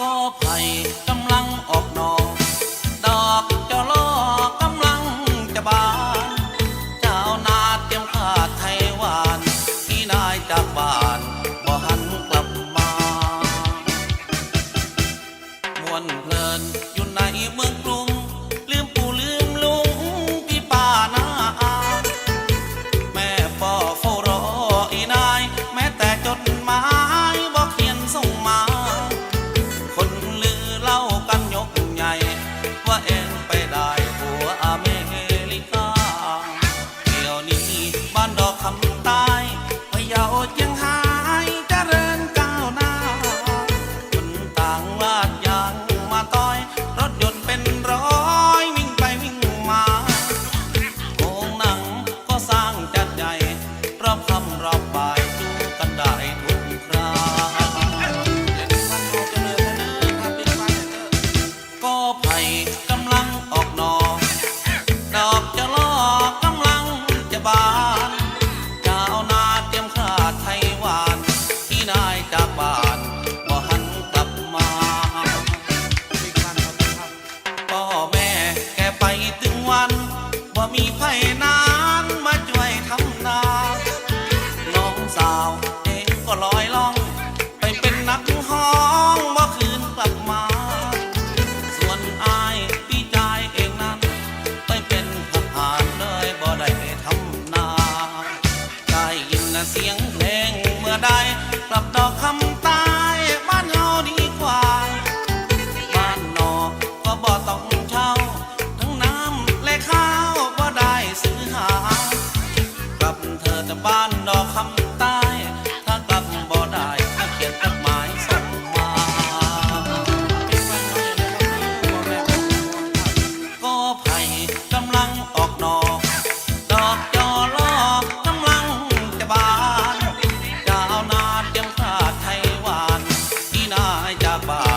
ก็ไผ่กำลังออกนอกดอกจะล้อกำลังจะบานเจ้านาเตรียมขาดไทยหวานที่นายจากบ้านบ่หันกลับมา มวนเพลิน ยังหาเจียงไฮ้เจริญก้าวหน้า คนต่างลาดยางมาต้อย รถยนต์เป็นร้อยวิ่งไปวิ่งมาโรงหนังก็สร้างจัดใหญ่รอบคำรอบบ่ายดูกันได้ นะเสียงเพลงเมื่อใดกลับดอกคำตายบ้านเฮาดีกว่า บ้านนอกก็บ่ต้องเช่า ทั้งน้ำและข้าวบ่ได้ซื้อหากลับเธอแต่บ้านดอกคำ my job.